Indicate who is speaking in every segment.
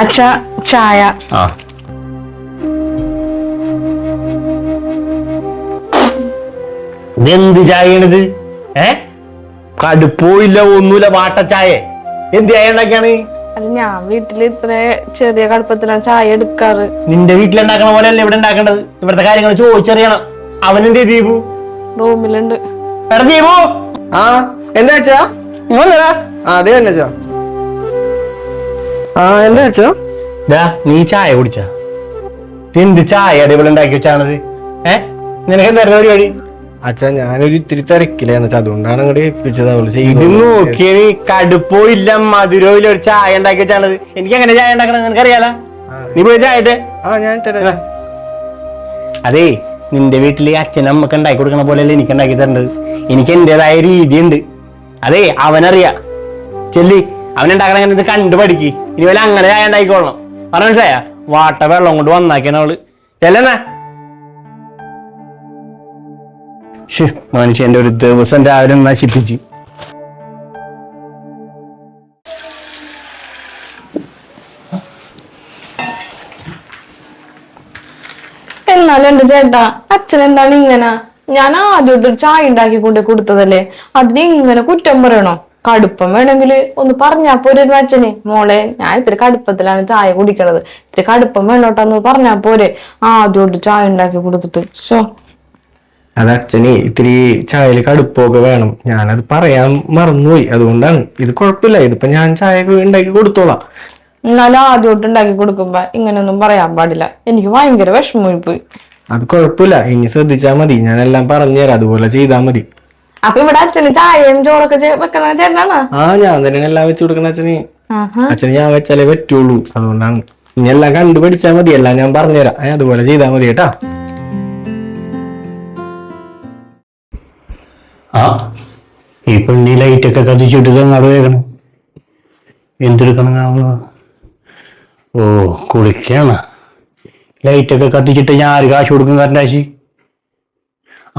Speaker 1: അച്ഛ ചായ.
Speaker 2: ആ. എന്ത് ചായയാണിത്? ഏ? കടുപ്പില്ല ഒന്നുമില്ല വാട്ട ചായ എന്ത് ചായ ഉണ്ടാക്കിയാണ്?
Speaker 1: അത് ഞാൻ വീട്ടിൽ ഇത്ര ചെറിയ കടുപ്പത്തിലാണ് ചായ എടുക്കാറ്.
Speaker 2: നിന്റെ വീട്ടിലുണ്ടാക്കണ പോലെ അല്ല ഇവിടെ ഉണ്ടാക്കേണ്ടത്? ഇവിടുത്തെ കാര്യങ്ങൾ ചോദിച്ചറിയണം. അവനെന്തേ ദീപു?
Speaker 1: റൂമിലുണ്ട്.
Speaker 2: എടാ ദീപു.
Speaker 3: ആ എന്താ
Speaker 2: ഇങ്ങോട്ട്.
Speaker 3: ആ അതെ തന്നെ വെച്ചാ ആ എന്താ വെച്ചോ
Speaker 2: നീ ചായ കുടിച്ച? എന്ത് ചായ ഇവിടെ ഉണ്ടാക്കി വെച്ചാണത്? ഏ? നിനക്ക് എന്തായിരുന്നു പരിപാടി?
Speaker 3: അച്ഛാ ഞാനൊരു ഇത്തിരി തിരക്കില്ലാന്ന് വെച്ചാ അതുകൊണ്ടാണ് അങ്ങോട്ട് ഏൽപ്പിച്ചത്. അവൾ
Speaker 2: ഇത്
Speaker 3: ചെയ്തു
Speaker 2: നോക്കിയ നീ കടുപ്പോ ഇല്ല മധുരോ ഇല്ല ഒരു ചായ ഉണ്ടാക്കി വെച്ചാണത്. എനിക്ക് എങ്ങനെ ചായ ഉണ്ടാക്കണത് നിനക്കറിയാലോ? നീ പോയി ചായ
Speaker 3: ആ ഞാൻ
Speaker 2: അതേ നിന്റെ വീട്ടിൽ അച്ഛനും അമ്മയ്ക്ക് ഉണ്ടാക്കി കൊടുക്കണ പോലെയല്ലേ എനിക്ക് ഉണ്ടാക്കി തരേണ്ടത്. എനിക്ക് എന്റേതായ രീതിയുണ്ട്. അതേ അവനറിയാ. ചെല്ലി. അവനുണ്ടാക്കണ അങ്ങനെ ഇത് കണ്ടു പഠിക്ക്. ഇനി വല്ല അങ്ങനെ ചായ ഉണ്ടായിക്കോളണം പറഞ്ഞ മനസ്സിലായ? വാട്ട വെള്ളം കൊണ്ട് വന്നാക്കിയാണ് അവൾ. ചെല്ലണ മനുഷ്യന്റെ ഒരു ദിവസം രാവിലെ നശിപ്പിച്ച്.
Speaker 1: എന്നാലും എന്റെ ചേട്ടാ അച്ഛൻ എന്താണ് ഇങ്ങനെ? ഞാൻ ആദ്യമായിട്ട് ഒരു ചായ ഉണ്ടാക്കി കൊണ്ട് കൊടുത്തതല്ലേ? അതിന് ഇങ്ങനെ കുറ്റം പറയണോ? കടുപ്പം വേണമെങ്കിൽ ഒന്ന് പറഞ്ഞാ പോരെ ഒരു അച്ഛന് മോളെ ഞാൻ ഇത്തിരി കടുപ്പത്തിലാണ് ചായ കുടിക്കണത്. ഇത്തിരി കടുപ്പം വേണോട്ടോ എന്ന് പറഞ്ഞാ പോരെ. ആദ്യമായിട്ട് ചായ ഉണ്ടാക്കി കൊടുത്തിട്ട്. ഷോ
Speaker 3: അത് അച്ഛനെ ഇത്തിരി ചായയിൽ കടുപ്പമൊക്കെ വേണം. ഞാനത് പറയാൻ മറന്നുപോയി. അതുകൊണ്ടാണ് ഇത് കുഴപ്പമില്ല. ഇതിപ്പോ ഞാൻ ചായ ഉണ്ടാക്കി കൊടുത്തോളാം.
Speaker 1: എന്നാലും ആദ്യമായിട്ട് ഉണ്ടാക്കി കൊടുക്കുമ്പോ ഇങ്ങനെയൊന്നും പറയാൻ പാടില്ല. എനിക്ക് ഭയങ്കര വിഷമമായി പോയി.
Speaker 3: അത് കുഴപ്പമില്ല. ഇനി ശ്രദ്ധിച്ചാ മതി. ഞാനെല്ലാം പറഞ്ഞുതരാം. അതുപോലെ ചെയ്താൽ മതി.
Speaker 1: അപ്പൊ ഇവിടെ അച്ഛന് ചായയും ചോറൊക്കെ വെക്കണ ചേട്ടനാണോ?
Speaker 3: ആ ഞാൻ തന്നെ എല്ലാം വെച്ചു കൊടുക്കണ അച്ഛന്. അച്ഛന് ഞാൻ വെച്ചാലേ പറ്റുള്ളൂ. അതുകൊണ്ടാണ്. ഇനി എല്ലാം കണ്ടു പഠിച്ചാൽ മതി. എല്ലാം ഞാൻ പറഞ്ഞുതരാം. അതുപോലെ ചെയ്താൽ മതി കേട്ടാ.
Speaker 2: ആ ഈ പെണ്ണി ലൈറ്റൊക്കെ കത്തിച്ചിട്ട് അങ്ങോട്ട് വേഗണം എന്തെടുക്കണം ഓ കുളിക്കാണ്. ലൈറ്റൊക്കെ കത്തിച്ചിട്ട് ഞാൻ ആര് കാശ് കൊടുക്കും കരണ്ടാശി?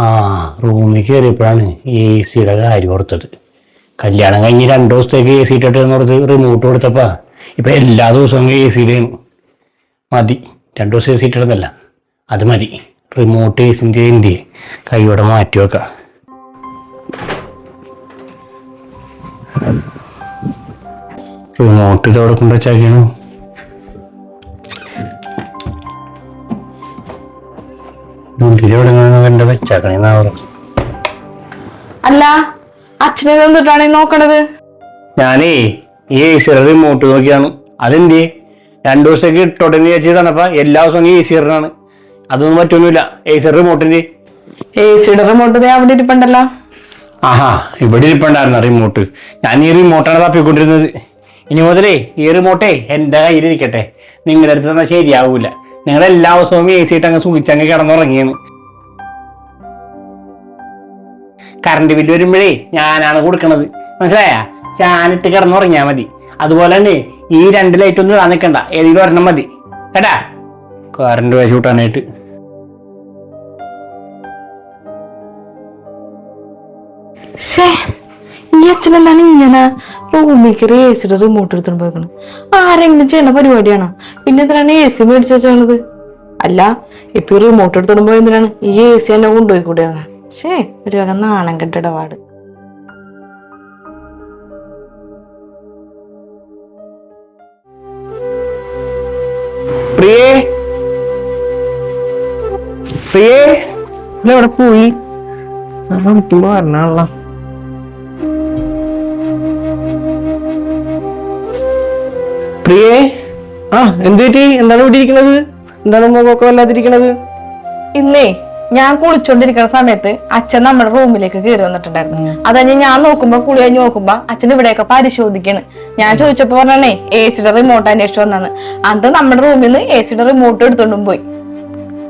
Speaker 2: ആ റൂമിൽ കയറിയപ്പോഴാണ് എ സിയുടെ കാര്യം ഓർത്തത്. കല്യാണം കഴിഞ്ഞ് രണ്ടു ദിവസത്തേക്ക് എ സി ഇട്ടിട്ട് ഓർത്ത് റിമോട്ട് കൊടുത്തപ്പാ. ഇപ്പൊ എല്ലാ ദിവസവും എ സിയിലും മതി. രണ്ടു ദിവസം എ സി ഇട്ടിടുന്നല്ല അത് മതി. റിമോട്ട് എ സിന്റെ എന്റെ കൈയോടെ മാറ്റി വെക്കാം. റിമോട്ട് ഇതോടെ കൊണ്ടുവച്ചാക്കിയാണ് എന്റെ വെച്ചാക്കണേന്നാ പറഞ്ഞു
Speaker 1: അല്ല അച്ഛനെ തന്നിട്ടാണ് നോക്കണത്?
Speaker 2: ഞാനേ ഈ എ സിയുടെ റിമോട്ട് നോക്കിയാണ്. അതെന്തേ? രണ്ടു ദിവസത്തേക്ക് ഇട്ടോട്ടെ എന്ന് വിചാരിച്ചു തന്നപ്പ എല്ലാ ദിവസവും എ സി ആണ് അതൊന്നും പറ്റൊന്നുമില്ല. എ സി റിമോട്ടിന്റെ
Speaker 1: എ സിയുടെ റിമോട്ട് ദേ അവിടെ ഇരിപ്പുണ്ടല്ലോ.
Speaker 2: ആഹാ ഇവിടെ ഇരിപ്പുണ്ടായിരുന്ന റിമോട്ട് ഞാൻ ഈ റിമോട്ടാണ് തപ്പിക്കൊണ്ടിരുന്നത്. ഇനി മുതലേ ഈ റിമോട്ടേ എന്റെ കയ്യിലിരിക്കട്ടെ. നിങ്ങളുടെ അടുത്ത് തന്നാൽ ശരിയാവൂല. നിങ്ങൾ എല്ലാ ദിവസവും എ സി ഇട്ട് അങ്ങ് സുഖിച്ചങ്ങ് കിടന്നുറങ്ങിയാണ്. കറണ്ട് ബില്ല് വരുമ്പോഴേ ഞാനാണ് കൊടുക്കണത്. മനസ്സിലായ? ഫാനിട്ട് കിടന്നുറങ്ങിയാൽ മതി. അതുപോലെ തന്നെ ഈ രണ്ട് ലൈറ്റ് ഒന്നും ഇടാൻ നിൽക്കണ്ട ഏതെങ്കിലും ഒരെണ്ണം മതി. കേട്ടാ? കറണ്ട് വേശി കൂട്ടാനായിട്ട്.
Speaker 1: ഷേ എന്താണ് ഇങ്ങനെ റൂമിലേക്ക് ഒരു എ സിയുടെ റിമോട്ട് എടുത്തോണ്ട് പോയിക്കണം. ആരെങ്കിലും ചെയ്യണ പരിപാടിയാണോ? പിന്നെ എന്തിനാണ് എ സി മേടിച്ചു വെച്ചത് അല്ല ഇപ്പൊ ഈ റിമോട്ട് എടുത്തോണ്ട് പോയി എന്തിനാണ്? ഈ എ സി എന്നെ കൊണ്ടുപോയി കൂടെയാണ് പക്ഷേ ഒരു വക നാണം കെട്ടിടപാട്
Speaker 2: പ്രിയേ. പ്രിയേ.
Speaker 3: പോയി? വരണാണല്ലോ
Speaker 2: പ്രിയേ
Speaker 3: ആ എന്ത് പറ്റി? എന്താണ് ഇവിടെ ഇരിക്കുന്നത്? എന്താണ് മുഖമൊക്കെ വല്ലാതിരിക്കണത്?
Speaker 1: ഇന്നേ ഞാൻ കുളിച്ചോണ്ടിരിക്കുന്ന സമയത്ത് അച്ഛൻ നമ്മുടെ റൂമിലേക്ക് കയറി വന്നിട്ടുണ്ടായിരുന്നു. അത് കഴിഞ്ഞ് ഞാൻ നോക്കുമ്പോ കുളി കഴിഞ്ഞ് നോക്കുമ്പോ അച്ഛൻ ഇവിടെയൊക്കെ പരിശോധിക്കാണ്. ഞാൻ ചോദിച്ചപ്പോ പറഞ്ഞേ എ സിയുടെ റിമോട്ട് അന്വേഷിച്ചു വന്നാണ്. അത് നമ്മുടെ റൂമിൽ നിന്ന് എ സിയുടെ റിമോട്ട് എടുത്തോണ്ടും പോയി.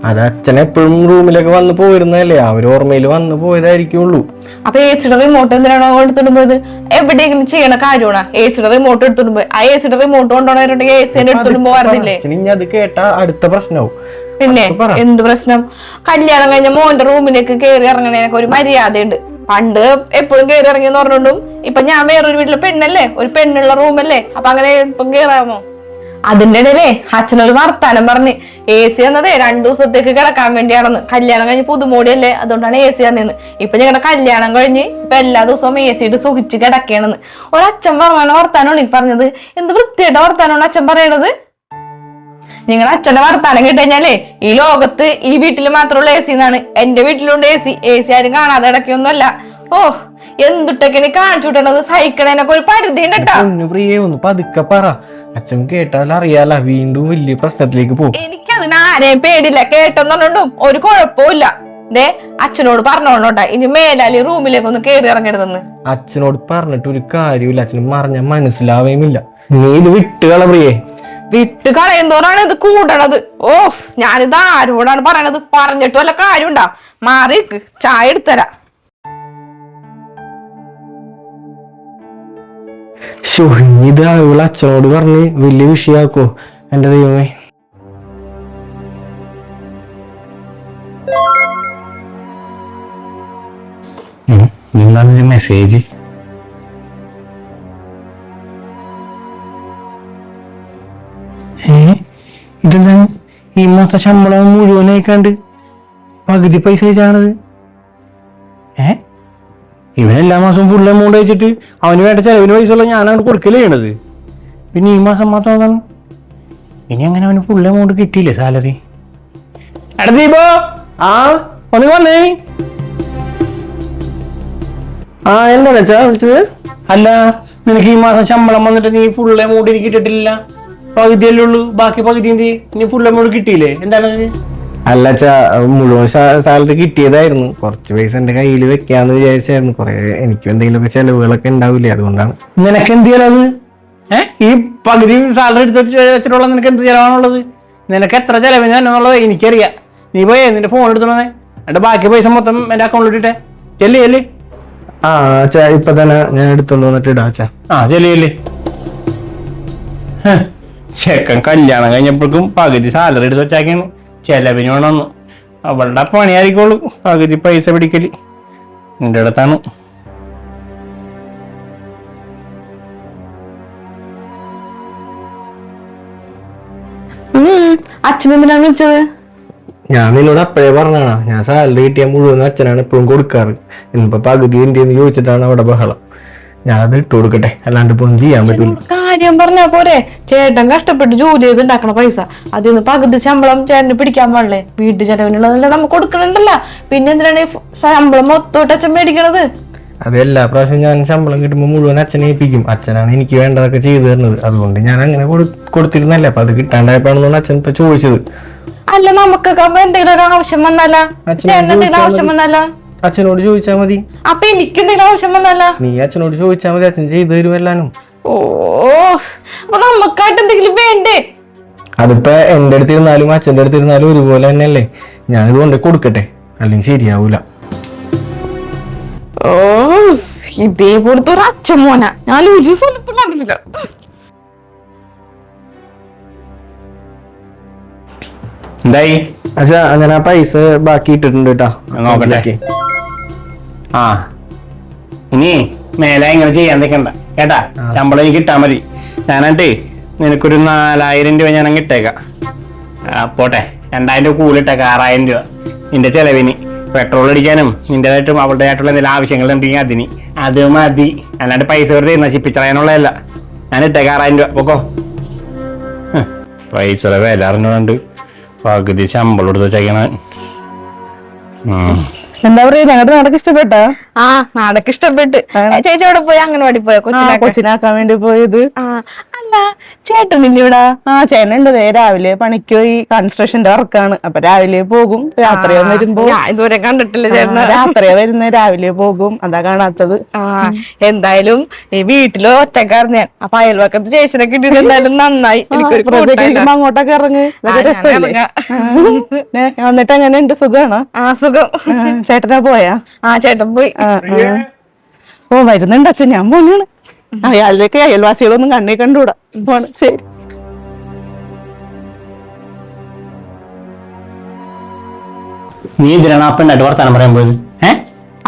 Speaker 3: അത് അച്ഛൻ എപ്പോഴും റൂമിലൊക്കെ വന്ന് പോയിരുന്നല്ലേ അവർ ഓർമ്മയിൽ വന്ന് പോയതായിരിക്കുള്ളൂ.
Speaker 1: അപ്പൊ ഏച്ചിയുടെ റിമോട്ട് എന്തിനാണോ എടുത്തോണ്ട് പോയത് എവിടെയെങ്കിലും ചെയ്യണ കാര്യമാണ്? ഏച്ചിയുടെ റിമോട്ട് എടുത്തിടുമ്പോ പോയി ആ ഏച്ചിയുടെ റിമോട്ട് കൊണ്ടുപോകണമെന്നുണ്ടെങ്കിൽ പോകാറില്ലേ
Speaker 3: ഇനി അത് കേട്ടാ അടുത്ത പ്രശ്നവും.
Speaker 1: പിന്നെ എന്ത് പ്രശ്നം? കല്യാണം കഴിഞ്ഞ മോന്റെ റൂമിലേക്ക് കയറി ഇറങ്ങണേനൊക്കെ ഒരു മര്യാദയുണ്ട്. പണ്ട് എപ്പോഴും കയറി ഇറങ്ങി എന്ന് പറഞ്ഞോണ്ടും ഇപ്പൊ ഞാൻ വേറൊരു വീട്ടിലെ പെണ്ണല്ലേ? ഒരു പെണ്ണുള്ള റൂമല്ലേ? അപ്പൊ അങ്ങനെ ഇപ്പം കേറാമോ? അതിന്റെ ഇടയിലേ അച്ഛനൊരു വർത്താനം പറഞ്ഞ്. എ സി എന്നതേ രണ്ടു ദിവസത്തേക്ക് കിടക്കാൻ വേണ്ടിയാണെന്ന്. കല്യാണം കഴിഞ്ഞ് പുതുമോടിയല്ലേ? അതുകൊണ്ടാണ് എ സി തന്നെയെന്ന് ഇപ്പൊ ഞങ്ങളുടെ കല്യാണം കഴിഞ്ഞ് ഇപ്പൊ എല്ലാ ദിവസവും എ സി ഇട്ട് സുഖിച്ച് കിടക്കണെന്ന്. ഒരച്ഛൻ പറഞ്ഞ വർത്താനമാണ് ഈ പറഞ്ഞത്. എന്ത് വൃത്തിയുടെ വർത്താനമാണ് അച്ഛൻ പറയണത്? നിങ്ങളുടെ അച്ഛന്റെ വർത്താനം കേട്ടുകഴിഞ്ഞാലേ ഈ ലോകത്ത് ഈ വീട്ടിൽ മാത്രമുള്ള എ സി എന്നാണ് എന്റെ വീട്ടിലുണ്ട് എ സി എ സി ആരും കാണാതെ ഇടയ്ക്കൊന്നുമല്ല ഓ എന്തുട്ടൊക്കെ കാണിച്ചു വിട്ടണത് സഹിക്കണേനൊക്കെ ഒരു പരിധി ഉണ്ടോ
Speaker 3: പതുക്കെ പറ. അച്ഛൻ കേട്ടാൽ അറിയാല വീണ്ടും വലിയ പ്രശ്നത്തിലേക്ക് പോകും.
Speaker 1: എനിക്കതിന് ആരെയും പേടില്ല കേട്ടെന്നുള്ളതും ഒരു കുഴപ്പമില്ല ദേ അച്ഛനോട് പറഞ്ഞോണ്ടോട്ടെ ഇനി മേലാലി റൂമിലേക്ക് ഒന്ന് കേറി ഇറങ്ങരുതെന്ന്.
Speaker 3: അച്ഛനോട് പറഞ്ഞിട്ട് ഒരു കാര്യമില്ല അച്ഛന് പറഞ്ഞ മനസ്സിലാവേമില്ല നീ ഇത് വിട്ടുകള പ്രിയേ
Speaker 1: വിട്ട് കളയുന്നോറാണ് ഇത് കൂടണത്. ഓ ഞാനിത് ആരോടാണ് പറയണത്? പറഞ്ഞിട്ട് വല്ല കാര്യമുണ്ടാ? മാറി ചായ എടുത്തരാ.
Speaker 3: ശോ, ഇത് അവൾ അച്ഛനോട് പറഞ്ഞ് വലിയ വിഷയാക്കോ എന്റെ ദൈവമേ.
Speaker 2: എന്താണ് മെസ്സേജ് ഇതെന്താണ്? ഈ മാസം ശമ്പളം മുഴുവനായിക്കാണ്ട് പകുതി പൈസ ഏ ഇവൻ എല്ലാ മാസവും ഫുൾ എമൗണ്ട് അയച്ചിട്ട് അവന് വേണ്ട ചെലവിന് പൈസ ഉള്ള അങ്ങോട്ട് കൊടുക്കലേ ചെയ്യണത്. പിന്നെ ഈ മാസം മാത്രം അതാണ്. ഇനി അങ്ങനെ അവന് ഫുൾ എമൗണ്ട് കിട്ടിയില്ലേ സാലറി എടാ ആ ഒന്ന് വന്നേ.
Speaker 3: ആ എന്താണ് വെച്ചാ വിളിച്ചത്?
Speaker 2: അല്ല നിനക്ക് ഈ മാസം ശമ്പളം വന്നിട്ട് നീ ഫുൾ എമൗണ്ട് എനിക്ക് കിട്ടിയിട്ടില്ല. പകുതിയല്ലേ ഉള്ളൂ. ബാക്കി പകുതി എന്ത് നീ ഫുൾ എമൗണ്ട് കിട്ടിയില്ലേ? എന്താണ്
Speaker 3: അല്ല മുഴുവൻ സാലറി കിട്ടിയതായിരുന്നു. കുറച്ച് പൈസ എന്റെ കയ്യിൽ വെക്കാന്ന് വിചാരിച്ചായിരുന്നു. കുറെ എനിക്കും എന്തെങ്കിലും ചെലവുകളൊക്കെ ഉണ്ടാവില്ലേ അതുകൊണ്ടാണ്.
Speaker 2: നിനക്ക് എന്ത് ചെലവ് ഈ പകുതി സാലറി എടുത്തിട്ട് വെച്ചിട്ടുള്ള നിനക്ക് എന്ത് ചെലവാണുള്ളത്? നിനക്ക് എത്ര ചെലവിന് എന്നുള്ളത് എനിക്കറിയാം. നീ പോയി നിന്റെ ഫോൺ എടുത്തോണേ എന്നിട്ട് ബാക്കി പൈസ മൊത്തം എന്റെ അക്കൗണ്ടിൽ ഇട്ടിട്ടെ. ചെല്ലി ചെല്ലി.
Speaker 3: ആ അച്ഛാ ഇപ്പൊ തന്നെ ഞാൻ എടുത്തോണ്ട് വന്നിട്ട് ഇടാ അച്ഛാ
Speaker 2: ആ ചെല്ലി ചെല്ലി. ചെക്കൻ കല്യാണം കഴിഞ്ഞപ്പോഴേക്കും പകുതി സാലറി എടുത്ത് വെച്ചാക്കാണ്. ചെലവിന് വേണമെന്ന് അവളുടെ പണിയായിരിക്കുള്ളൂ. പകുതി പൈസ പിടിക്കൽ നിന്റെ അടുത്താണ്.
Speaker 1: വിളിച്ചത്?
Speaker 3: ഞാൻ നിന്നോട് അപ്പോഴേ പറഞ്ഞാണ് ഞാൻ സാലറി കിട്ടിയ മുഴുവൻ അച്ഛനാണ് എപ്പോഴും കൊടുക്കാറ്. ഇന്നിപ്പോ പകുതി എന്ത് ചോദിച്ചിട്ടാണ് അവിടെ ബഹളം. ഞാനത് ഇട്ട് കൊടുക്കട്ടെ. അല്ലാണ്ട് ഇപ്പൊ ഒന്നും ചെയ്യാൻ പറ്റില്ല
Speaker 1: കാര്യം പറഞ്ഞാ പോരെ. ചേട്ടൻ കഷ്ടപ്പെട്ട് ജോലി ചെയ്ത് ഉണ്ടാക്കണ പൈസ. അതിൽ നിന്ന് പകുതി ശമ്പളം ചേട്ടന് പിടിക്കാൻ പാടില്ലേ? വീട്ടു ചെലവിനുള്ളതല്ലേ നമുക്ക് കൊടുക്കണുണ്ടല്ല. പിന്നെ എന്തിനാണ് ഈ ഫ് ശമ്പളം മൊത്തോട്ട് അച്ഛൻ മേടിക്കണത്?
Speaker 3: അത് എല്ലാ പ്രാവശ്യം ഞാൻ ശമ്പളം കിട്ടുമ്പോൾ മുഴുവൻ അച്ഛനെ ഏൽപ്പിക്കും. അച്ഛനാണ് എനിക്ക് വേണ്ടതൊക്കെ ചെയ്തു തരുന്നത്. അതുകൊണ്ട് ഞാൻ അങ്ങനെ കൊടു- കൊടുത്തിരുന്നല്ലേ അപ്പൊ അത് കിട്ടാണ്ടായപ്പോ അച്ഛൻ ഇപ്പൊ ചോദിച്ചത്.
Speaker 1: അല്ല നമുക്കൊക്കെ അപ്പൊ എന്തെങ്കിലും ഒരു ആവശ്യം വന്നാലോ? എന്തെങ്കിലും ആവശ്യം. വന്നാല?
Speaker 3: അച്ഛനോട് ചോദിച്ചാ മതി.
Speaker 1: അപ്പൊ എനിക്ക് എന്തെങ്കിലും ആവശ്യം വന്നല്ല
Speaker 3: നീ അച്ഛനോട് ചോദിച്ചാ മതി അച്ഛൻ ചെയ്തു തരുമല്ലാനും
Speaker 1: ഓ അപ്പൊ നമുക്കായിട്ട് എന്തെങ്കിലും വേണ്ടേ?
Speaker 3: അതിപ്പോ എന്റെ അടുത്ത് ഇരുന്നാലും അച്ഛന്റെ അടുത്ത് ഇരുന്നാലും ഒരുപോലെ തന്നെയല്ലേ? ഞാനിത് കൊണ്ട് കൊടുക്കട്ടെ അല്ലെങ്കിൽ ശരിയാവൂല.
Speaker 1: ഓ ഇതേപോലത്തെ ഒരു അച്ഛൻ മോന. ഞാൻ ഒരു സ്ഥലത്തും കണ്ടില്ല
Speaker 2: എന്തായി?
Speaker 3: അച്ഛാ അങ്ങനെ ആ പൈസ ബാക്കി ഇട്ടിട്ടുണ്ട് കേട്ടോ
Speaker 2: നോക്കട്ടെ. ആ. ഇനി മേലെ ഇങ്ങനെ ചെയ്യാൻ നിൽക്കണ്ട കേട്ടാ? ശമ്പളം എനിക്ക് കിട്ടാൻ മതി. ഞാനാട്ടേ നിനക്കൊരു നാലായിരം രൂപ ഞാൻ അങ്ങ് ഇട്ടേക്കാം പോട്ടെ. രണ്ടായിരം രൂപ കൂലിട്ടേക്കാം ആറായിരം രൂപ. നിന്റെ ചെലവിന്. പെട്രോൾ അടിക്കാനും നിന്റേതായിട്ടും അവളുടേതായിട്ടുള്ള എന്തെങ്കിലും ആവശ്യങ്ങൾ ഉണ്ടെങ്കിൽ അതിന്. അത് മതി. അല്ലാണ്ട് പൈസ വെറുതെ നശിപ്പിച്ചറിയാനുള്ളതല്ല ഞാൻ ഇട്ടേക്കാം ആറായിരം രൂപ. പോക്കോ. പൈസയുടെ വില അറിഞ്ഞുകൊണ്ട് പകുതി ശമ്പളം എടുത്ത് വെച്ചേക്കണ.
Speaker 4: എന്താ പറയാ ഞങ്ങളുടെ നാടൊക്കെ ഇഷ്ടപ്പെട്ട?
Speaker 1: ആ നാടൊക്കെ ഇഷ്ടപ്പെട്ട്. ചേച്ചി അവിടെ പോയി? അംഗൻവാടി പോയോ? കൊച്ചിനാക്കാൻ.
Speaker 4: കൊച്ചിനാക്കാൻ വേണ്ടി പോയത്.
Speaker 1: ആ അല്ല ചേട്ടനില്ല ഇവിടെ.
Speaker 4: ആ ചേട്ടനുണ്ട്. ദേ രാവിലെ പണിക്ക് പോയി കൺസ്ട്രക്ഷന്റെ വർക്കാണ് അപ്പൊ രാവിലെ പോകും. രാത്രിയോ വരുമ്പോ.
Speaker 1: ഞാൻ ഇതുവരെ കണ്ടിട്ടില്ല
Speaker 4: ചേട്ടൻ
Speaker 1: ചേട്ടന്.
Speaker 4: രാത്രിയോ വരുന്ന രാവിലെ പോകും. അതാ കാണാത്തത്.
Speaker 1: ആ എന്തായാലും ഈ വീട്ടിൽ ഒറ്റക്കാർന്ന് ഞാൻ. അപ്പൊ അയൽവക്കത്ത് ചേച്ചിനെ കിട്ടിയത് എന്തായാലും നന്നായി. എനിക്കൊരു
Speaker 4: പുറത്തേക്ക്
Speaker 1: കൂട്ടായില്ല.
Speaker 4: ഇരിക്കുമ്പോ അങ്ങോട്ടൊക്കെ ഇറങ്ങ്. ഇതൊക്കെ
Speaker 1: ആ, ഞാൻ
Speaker 4: രസമല്ലേ?
Speaker 1: ഇറങ്ങാം.
Speaker 4: ആ, എന്നിട്ട്
Speaker 1: സുഖം.
Speaker 4: ആ, ചേട്ടനാ പോയാ?
Speaker 1: ആ ചേട്ടൻ പോയി.
Speaker 4: ആ, ആ. ഓ വരുന്നുണ്ട് അച്ഛൻ. ഞാൻ പോണാണ് അയാളിലേക്ക് അയൽവാസികളൊന്നും കണ്ണേ കണ്ടുകൂടാ. പോണ് ശരി.
Speaker 2: നീ എന്തിനാണ് വർത്താനം പറയാൻ പോയത്? ഏ?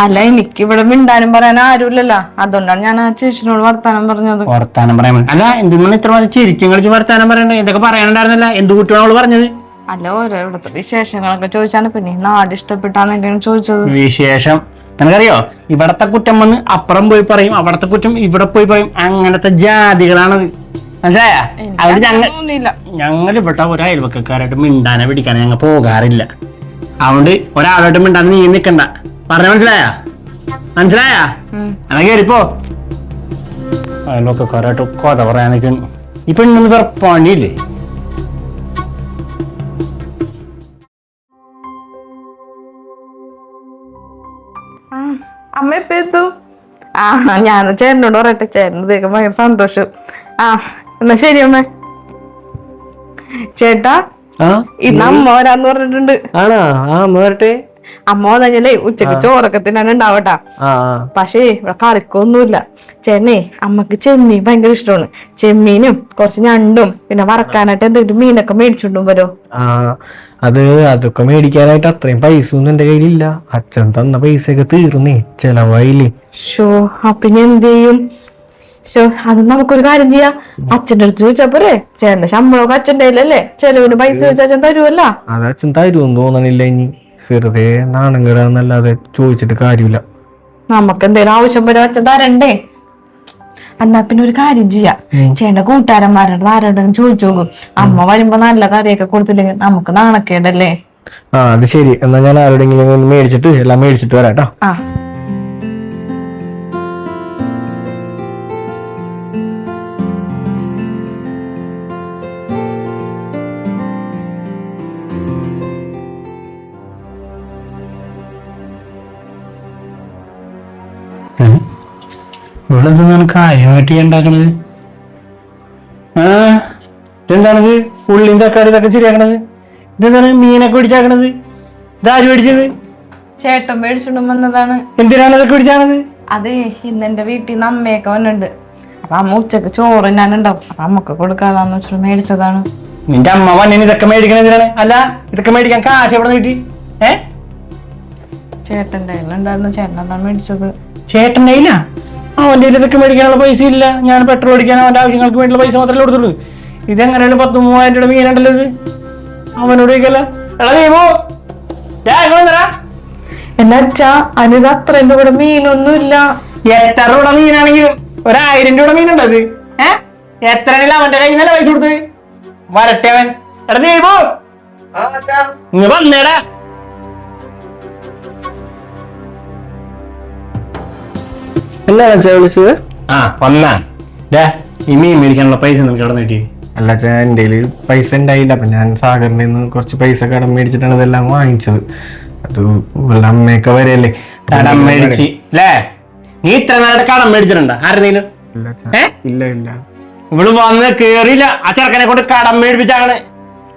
Speaker 1: അല്ല എനിക്ക് ഇവിടെ മിണ്ടാനും പറയാൻ ആരുമില്ലല്ലോ. അതുകൊണ്ടാണ് ഞാൻ ആ ചേച്ചിനോട് വർത്താനം പറഞ്ഞത്.
Speaker 2: വർത്താനം പറയാൻ അല്ല എന്തിനാണ് ഇത്ര മാത്രം ചിരിച്ചും കളിച്ച് വർത്താനം പറയണ്ടേ? എന്തൊക്കെ പറയാനുണ്ടായിരുന്നല്ല? എന്ത് കുട്ടിയാണ് അവൾ പറഞ്ഞത്?
Speaker 1: അല്ല ഓരോ ഇവിടുത്തെ വിശേഷങ്ങളൊക്കെ ചോദിച്ചാണ്. പിന്നെ നാട് ഇഷ്ടപ്പെട്ടാന്നൊക്കെയാണ് ചോദിച്ചത്?
Speaker 2: വിശേഷം? നിനക്കറിയോ ഇവിടത്തെ കുറ്റം വന്ന് അപ്പുറം പോയി പറയും അവിടത്തെ കുറ്റം ഇവിടെ പോയി പറയും. അങ്ങനത്തെ ജാതികളാണത് മനസ്സിലായ? അവർ ഞങ്ങൾ ഞങ്ങൾ ഇവിടെ ഒരു അയൽവക്കക്കാരായിട്ട് മിണ്ടാനെ പിടിക്കാൻ ഞങ്ങൾ പോകാറില്ല. അതുകൊണ്ട് ഒരാളായിട്ട് മിണ്ടാൻ നീ നിൽക്കണ്ട പറഞ്ഞ മനസ്സിലായ? മനസ്സിലായ? അങ്ങനെ കയറിപ്പോ അയൽവക്കക്കാരായിട്ട് കഥ പറയാൻ നിൽക്കുന്നു ഇപ്പൊ ഇന്നൊന്നും വേറെ പണിയില്ലേ
Speaker 1: അമ്മ ഇപ്പൊ എത്തു ആ ഞാൻ ചേട്ടനോട് പറയട്ടെ. ചേട്ടൻ ഇതൊക്കെ ഭയങ്കര സന്തോഷം. ആ എന്നാ ശരി അമ്മ. ചേട്ടാ ഇന്ന് അമ്മ വരാന്ന് പറഞ്ഞിട്ടുണ്ട്.
Speaker 3: ആണോ? ആ അമ്മ വരട്ടെ.
Speaker 1: അമ്മ വന്നല്ലേ ഉച്ചയ്ക്ക് ചോറൊക്കെ തിന്നാൻ ഉണ്ടാവട്ടാ. പക്ഷേ ഇവിടെ കറിക്കൊന്നുമില്ല ചേട്ടനെ അമ്മയ്ക്ക് ചെമ്മീൻ ഭയങ്കര ഇഷ്ടമാണ്. ചെമ്മീനും കുറച്ച് ഞണ്ടും പിന്നെ വറക്കാനായിട്ട് എന്തെങ്കിലും മീനൊക്കെ മേടിച്ചോണ്ടും വരോ
Speaker 3: അത് അതൊക്കെ മേടിക്കാനായിട്ട് അത്രയും പൈസ ഒന്നും എന്റെ കയ്യിലില്ല. അച്ഛൻ തന്ന പൈസ ഒക്കെ തീർന്നേ ചെലവായില്ലേ.
Speaker 1: ഷോ അപ്പൊ ഞാൻ എന്ത് ചെയ്യും? ഷോ അത് നമുക്കൊരു കാര്യം ചെയ്യാം. അച്ഛന്റെ അടുത്ത് ചോദിച്ചാ പോരെ? ചേട്ടന്റെ ശമ്പളമൊക്കെ അച്ഛന്റെ കയ്യിലല്ലേ? ചെലവിന് പൈസ ചോദിച്ചാൽ അച്ഛൻ തരുമല്ലോ
Speaker 3: അത് അച്ഛൻ തരുമെന്ന് തോന്നണില്ല ഇനി. വെറുതെ നാണം കെടാന്നല്ലാതെ ചോദിച്ചിട്ട് കാര്യമില്ല.
Speaker 1: നമുക്ക് എന്തേലും ആവശ്യം വരെ അച്ഛൻ തരണ്ടേ? എന്നാ പിന്നെ ഒരു കാര്യം ചെയ്യാം. ചേട്ടന്റെ കൂട്ടുകാരന്മാരുടെ ആരോടും ചോദിച്ചു നോക്കും. അമ്മ വരുമ്പോ നല്ല കറിയൊക്കെ കൊടുത്തില്ലെങ്കിൽ നമുക്ക് നാണക്കേടല്ലേ?
Speaker 3: ആ അത് ശരി. എന്നാ ഞാൻ ആരോടെങ്കിലും മേടിച്ചിട്ട് എല്ലാം മേടിച്ചിട്ട് വരാട്ടോ
Speaker 1: ആ.
Speaker 2: ഇവിടെ നിനക്ക് കാര്യമായിട്ട് ഉണ്ടാക്കണത്? ആ ഇതെന്താണത്? ഉള്ളിയും തക്കാളി ഇതൊക്കെ ശരിയാക്കണത്? ഇതെന്താണ് മീനൊക്കെ പിടിച്ചാക്കണത്? ഇതാര് പിടിച്ചത്
Speaker 1: ചേട്ടൻ മേടിച്ചോണ്ടും വന്നതാണ്.
Speaker 2: എന്തിനാണ് ഇതൊക്കെ പിടിച്ചാണത്
Speaker 1: അതെ ഇന്ന് എന്റെ വീട്ടിൽ നിന്ന് അമ്മയൊക്കെ വന്നിട്ടുണ്ട്. അപ്പൊ അമ്മ ഉച്ചയ്ക്ക് ചോറ് ഞാൻ ഉണ്ടാവും. അപ്പൊ അമ്മയ്ക്ക് കൊടുക്കാതാന്ന് വെച്ചിട്ട് മേടിച്ചതാണ്.
Speaker 2: നിന്റെ അമ്മ വന്നിന് ഇതൊക്കെ മേടിക്കണ എന്തിനാണ്? അല്ല ഇതൊക്കെ മേടിക്കാൻ കാശ് എവിടെ കിട്ടി? ഏ?
Speaker 1: ചേട്ടന്റെ കയ്യിലുണ്ടായിരുന്നു. ചേട്ടൻ മേടിച്ചത്.
Speaker 2: ചേട്ടന്റെ ഇല്ല അവന്റെ ഇതൊക്കെ മേടിക്കാനുള്ള പൈസ ഇല്ല. ഞാൻ പെട്രോൾ അടിക്കാൻ അവന്റെ ആവശ്യങ്ങൾക്ക് വേണ്ടിയുള്ള പൈസ മാത്രമേ കൊടുത്തുള്ളൂ. ഇതെങ്ങനെയാണ് പത്ത് മൂവായിരം രൂപ മീനുണ്ടല്ലോ ഇത് അവനോട് ചോദിക്കല്ല. എടാ അത്ര പോ ഞാൻ ഇങ്ങോട്ട് തരാം
Speaker 1: എന്റെ കൂടെ മീനൊന്നും ഇല്ല
Speaker 2: എത്ര രൂപ മീനാണെങ്കിലും ഒരായിരം രൂപ മീനുണ്ടത് അത് ഏ? എത്ര അവന്റെ കയ്യിൽ നിന്നല്ല പൈസ കൊടുത്തത്? വരട്ടെ അവൻ. എടാ നീ വന്നേടാ.
Speaker 3: എന്താണ് അച്ഛാ വിളിച്ചത്?
Speaker 2: ആ വന്നാ ഡാ മേടിക്കാനുള്ള പൈസ നിനക്ക് കിട്ടി?
Speaker 3: അല്ല അച്ഛാ എന്റെ കയ്യിൽ പൈസ ഉണ്ടായില്ല. അപ്പൊ ഞാൻ സാഗറിന്റെ നിന്ന് കുറച്ച് പൈസ കടം മേടിച്ചിട്ടാണ് ഇതെല്ലാം വാങ്ങിച്ചത്. അത് ഇവളുടെ അമ്മയൊക്കെ വരെയല്ലേ?
Speaker 2: കടം മേടിച്ച്. അല്ലേ നീ ഇത്ര നാളെ കടം മേടിച്ചിട്ടുണ്ടോ? ആരുന്നേലും
Speaker 3: ഇല്ല അച്ഛാ.
Speaker 2: ഏ?
Speaker 3: ഇല്ല ഇല്ല.
Speaker 2: ഇവൾ വന്ന് കേറിയില്ല. ആ ചെറുക്കനെ കൊണ്ട് കടം മേടിപ്പിച്ചാണ്.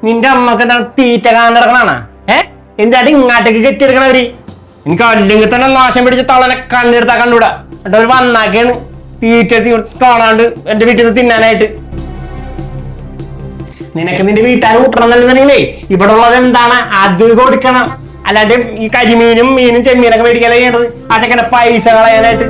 Speaker 2: നിന്റെ അമ്മയ്ക്ക് എന്താണ് തീറ്റ കാണിറക്കണാണ് ഏ? എന്താ ഇങ്ങാട്ടേക്ക് കെട്ടിയെടുക്കണവര് എനിക്ക് അല്ലെങ്കിൽ തന്നെ നാശം പിടിച്ച് തളനെ കണ്ണെടുത്താ കണ്ടുകൂടാ. എന്നിട്ട് അവർ വന്നാക്കിയാണ് തീറ്റ കാണാണ്ട് എന്റെ വീട്ടിൽ നിന്ന് തിന്നാനായിട്ട്. നിനക്ക് നിന്റെ വീട്ടാൻ കൂട്ടണം എന്നല്ലേ ഇവിടെ ഉള്ളത് എന്താണ്? അത് കൊടുക്കണം. അല്ലാണ്ട് ഈ കരിമീനും മീനും ചെമ്മീനൊക്കെ മേടിക്കാൻ ചെയ്യേണ്ടത് ചെക്കനെ പൈസ കളയാനായിട്ട്.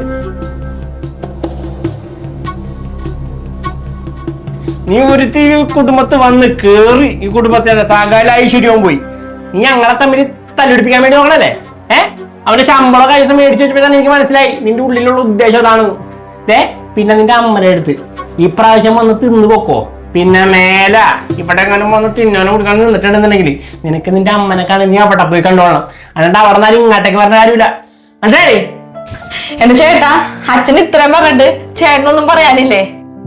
Speaker 2: നീ ഒരുത്തി കുടുംബത്ത് വന്ന് കേറി ഈ കുടുംബത്തെ സകല ഐശ്വര്യവും പോയി. നീ ഞങ്ങളെ തമ്മിൽ തല്ലുടിപ്പിക്കാൻ വേണ്ടി നോക്കണല്ലേ? ഏ? അവന്റെ ശമ്പളം കഴിച്ച മേടിച്ചു വെച്ചപ്പോഴാണ് എനിക്ക് മനസ്സിലായി. നിന്റെ ഉള്ളിലുള്ള ഉദ്ദേശം അതാണ്. ഏ പിന്നെ നിന്റെ അമ്മയുടെ അടുത്ത്. ഈ പ്രാവശ്യം വന്ന് തിന്നു പൊക്കോ. പിന്നെ മേല. ഇവിടെ എങ്ങനെ വന്ന് തിന്നാനും കൊടുക്കാൻ നിന്നിട്ടുണ്ടെന്നുണ്ടെങ്കിൽ നിനക്ക് നിന്റെ അമ്മനെ കാണാൻ നീ അവിടെ പോയി കണ്ടോളണം. അല്ലാണ്ട് അവിടെ നിന്നാലും ഇങ്ങോട്ടേക്ക് പറഞ്ഞ കാര്യമില്ല. മനസ്സിലായി?
Speaker 1: എന്റെ ചേട്ടാ അച്ഛൻ ഇത്രയും പറഞ്ഞിട്ട് ചേട്ടനൊന്നും പറയാനില്ലേ?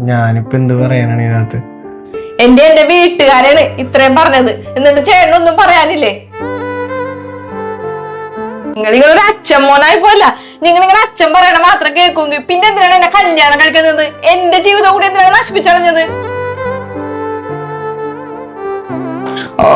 Speaker 3: ഞാനിപ്പോ എന്ത് പറയാനാണ് ഇതിനകത്ത്?
Speaker 1: എന്റെ എന്റെ വീട്ടുകാരാണ് ഇത്രയും പറഞ്ഞത്. എന്നിട്ട് ചേട്ടനൊന്നും പറയാനില്ലേ? നിങ്ങൾ നിങ്ങളൊരു അച്ഛൻ മോനായി പോല നിങ്ങൾ നിങ്ങളുടെ അച്ഛൻ പറയണ മാത്രം കേൾക്കുമെങ്കിൽ പിന്നെ എന്തിനാണ് എന്നെ കല്യാണം കഴിക്കുന്നത്? എന്റെ ജീവിതം കൂടി എന്തിനാണ് നശിപ്പിച്ചറിഞ്ഞത് ഓ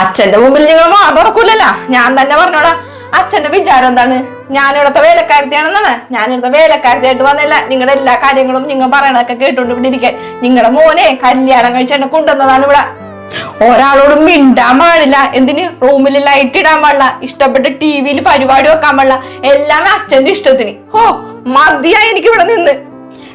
Speaker 1: അച്ഛന്റെ മുമ്പിൽ നിങ്ങൾ വാ ഞാൻ തന്നെ പറഞ്ഞോടാ അച്ഛന്റെ വിചാരം എന്താണ്? ഞാൻ ഇവിടുത്തെ വേലക്കാരത്തിയാണെന്നാണ്. ഞാൻ ഇവിടുത്തെ വേലക്കാരത്തിയായിട്ട് വന്നില്ല. നിങ്ങളുടെ എല്ലാ കാര്യങ്ങളും നിങ്ങൾ പറയണതൊക്കെ കേട്ടോണ്ട് ഇവിടെ ഇരിക്കാൻ. നിങ്ങളുടെ മോനെ കല്യാണം കഴിച്ച് എന്നെ കൊണ്ടുവന്നതാണ് ഇവിടെ. ഒരാളോടും മിണ്ടാൻ പാടില്ല. എന്തിന്? റൂമിൽ ലൈറ്റ് ഇടാൻ പാടില്ല. ഇഷ്ടപ്പെട്ട ടി വിയിൽ പരിപാടി വെക്കാൻ പാടില്ല. എല്ലാം അച്ഛന്റെ ഇഷ്ടത്തിന്. ഓ മതിയായി എനിക്ക് ഇവിടെ നിന്ന്.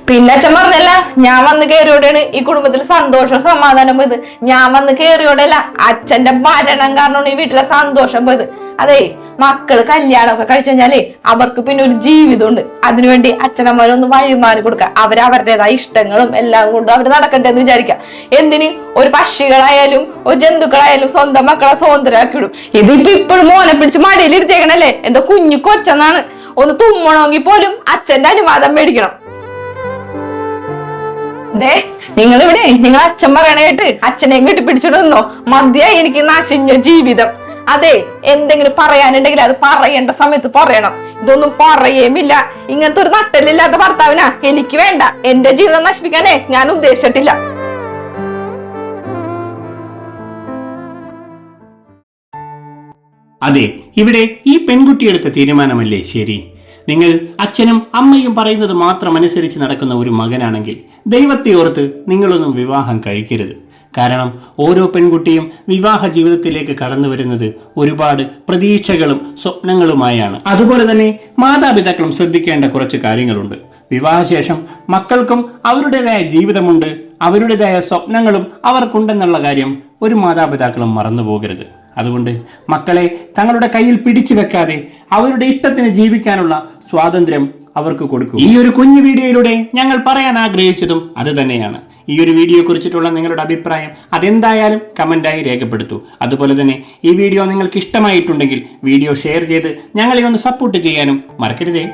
Speaker 1: പിന്നെ അച്ഛൻ പറഞ്ഞല്ല ഞാൻ വന്ന് കയറിയോടെയാണ് ഈ കുടുംബത്തിൽ സന്തോഷം സമാധാനം പോയത്. ഞാൻ വന്ന് കയറിയോടെയല്ല അച്ഛന്റെ മരണം കാരണമാണ് ഈ വീട്ടിലെ സന്തോഷം പോയത്. അതെ മക്കൾ കല്യാണമൊക്കെ കഴിച്ചു കഴിഞ്ഞാലേ അവർക്ക് പിന്നെ ഒരു ജീവിതമുണ്ട്. അതിനുവേണ്ടി അച്ഛനമ്മരൊന്ന് വഴിമാറി കൊടുക്കുക. അവർ അവരുടേതായ ഇഷ്ടങ്ങളും എല്ലാം കൊണ്ട് അവർ നടക്കട്ടെ എന്ന് വിചാരിക്കുക. എന്തിന്? ഒരു പക്ഷികളായാലും ഒരു ജന്തുക്കളായാലും സ്വന്തം മക്കളെ സ്വതന്ത്രമാക്കി വിടും ഇതിപ്പോ ഇപ്പോഴും മോനെ പിടിച്ച് മടിയിൽ ഇരുത്തേക്കണല്ലേ എന്തോ കുഞ്ഞു കൊച്ചെന്നാണ്. ഒന്ന് തുമ്മണമെങ്കിൽ പോലും അച്ഛന്റെ അനുവാദം മേടിക്കണം. നിങ്ങൾ ഇവിടെ നിങ്ങൾ അച്ഛൻ പറയണേട്ട് അച്ഛനെ കെട്ടി പിടിച്ചിട്ട് നിന്നോ? മതിയായി എനിക്ക് നശിഞ്ഞ ജീവിതം. അതെ എന്തെങ്കിലും പറയാനുണ്ടെങ്കിൽ അത് പറയേണ്ട സമയത്ത് പറയണം. ഇതൊന്നും പറയേമില്ല. ഇങ്ങനത്തെ ഒരു നട്ടലില്ലാത്ത ഭർത്താവിനാ എനിക്ക് വേണ്ട. എന്റെ ജീവിതം നശിപ്പിക്കാനേ ഞാൻ ഉദ്ദേശിച്ചിട്ടില്ല.
Speaker 2: അതെ ഇവിടെ ഈ പെൺകുട്ടി എടുത്ത തീരുമാനമല്ലേ ശരി? നിങ്ങൾ അച്ഛനും അമ്മയും പറയുന്നത് മാത്രം അനുസരിച്ച് നടക്കുന്ന ഒരു മകനാണെങ്കിൽ ദൈവത്തെ ഓർത്ത് നിങ്ങളൊന്നും വിവാഹം കഴിക്കരുത്. കാരണം ഓരോ പെൺകുട്ടിയും വിവാഹ ജീവിതത്തിലേക്ക് കടന്നു വരുന്നത് ഒരുപാട് പ്രതീക്ഷകളും സ്വപ്നങ്ങളുമായാണ്. അതുപോലെ തന്നെ മാതാപിതാക്കളും ശ്രദ്ധിക്കേണ്ട കുറച്ച് കാര്യങ്ങളുണ്ട്. വിവാഹശേഷം മക്കൾക്കും അവരുടേതായ ജീവിതമുണ്ട്. അവരുടേതായ സ്വപ്നങ്ങളും അവർക്കുണ്ടെന്നുള്ള കാര്യം ഒരു മാതാപിതാക്കളും മറന്നു പോകരുത്. അതുകൊണ്ട് മക്കളെ തങ്ങളുടെ കയ്യിൽ പിടിച്ചു വെക്കാതെ അവരുടെ ഇഷ്ടത്തിന് ജീവിക്കാനുള്ള സ്വാതന്ത്ര്യം അവർക്ക് കൊടുക്കും. ഈ ഒരു കുഞ്ഞു വീഡിയോയിലൂടെ ഞങ്ങൾ പറയാൻ ആഗ്രഹിച്ചതും അത് തന്നെയാണ്. ഈ ഒരു വീഡിയോ കുറിച്ചിട്ടുള്ള നിങ്ങളുടെ അഭിപ്രായം അതെന്തായാലും കമന്റായി രേഖപ്പെടുത്തൂ. അതുപോലെ തന്നെ ഈ വീഡിയോ നിങ്ങൾക്ക് ഇഷ്ടമായിട്ടുണ്ടെങ്കിൽ വീഡിയോ ഷെയർ ചെയ്ത് ഞങ്ങളെ ഒന്ന് സപ്പോർട്ട് ചെയ്യാനും മറക്കരുതേ.